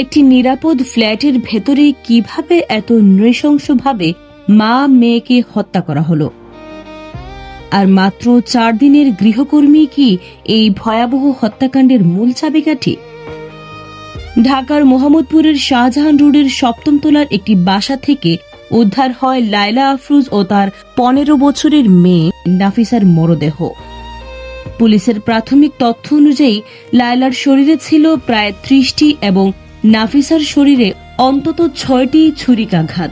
একটি নিরাপদ ফ্ল্যাটের ভেতরে কীভাবে এত নৃশংসভাবে মা মেয়েকে হত্যা করা হলো? আর মাত্র চার দিনের গৃহকর্মী কি এই ভয়াবহ হত্যাকাণ্ডের মূল চাবিকাঠি? ঢাকার মোহাম্মদপুরের শাহজাহান রোডের সপ্তম তলার একটি বাসা থেকে উদ্ধার হয় লায়লা আফরুজ ও তার পনেরো বছরের মেয়ে নাফিসার মরদেহ। পুলিশের প্রাথমিক তথ্য অনুযায়ী লায়লার শরীরে ছিল প্রায় ত্রিশটি এবং নাফিসার শরীরে অন্তত ছয়টি ছুরিকাঘাত।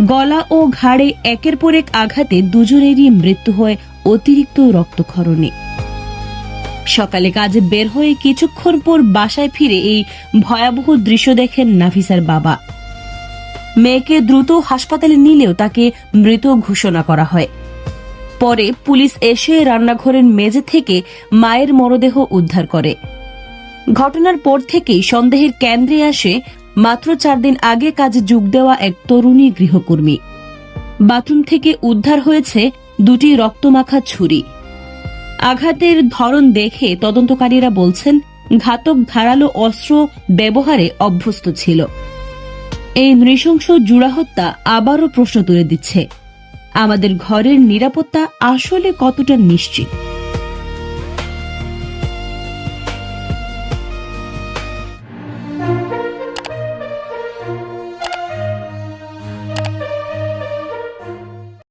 গলা ও ঘাড়ে একের পর এক আঘাতে দুজনেরই মৃত্যু হয় অতিরিক্ত রক্তক্ষরণে। সকালে কাজে বের হয়ে কিছুক্ষণ পর বাসায় ফিরে এই ভয়াবহ দৃশ্য দেখেন নাফিসার বাবা। মেয়েকে দ্রুত হাসপাতালে নিলেও তাকে মৃত ঘোষণা করা হয়। পরে পুলিশ এসে রান্নাঘরের মেঝে থেকে মায়ের মরদেহ উদ্ধার করে। ঘটনার পর থেকেই সন্দেহের কেন্দ্রে আসে মাত্র চার দিন আগে কাজে যোগ দেওয়া এক তরুণী গৃহকর্মী। বাথরুম থেকে উদ্ধার হয়েছে দুটি রক্তমাখা ছুরি। আঘাতের ধরন দেখে তদন্তকারীরা বলছেন, ঘাতক ধারালো অস্ত্র ব্যবহারে অভ্যস্ত ছিল। এই নৃশংস জুড়া হত্যা আবারও প্রশ্ন তুলে দিচ্ছে। আমাদের ঘরের নিরাপত্তা আসলে কতটা নিশ্চিত?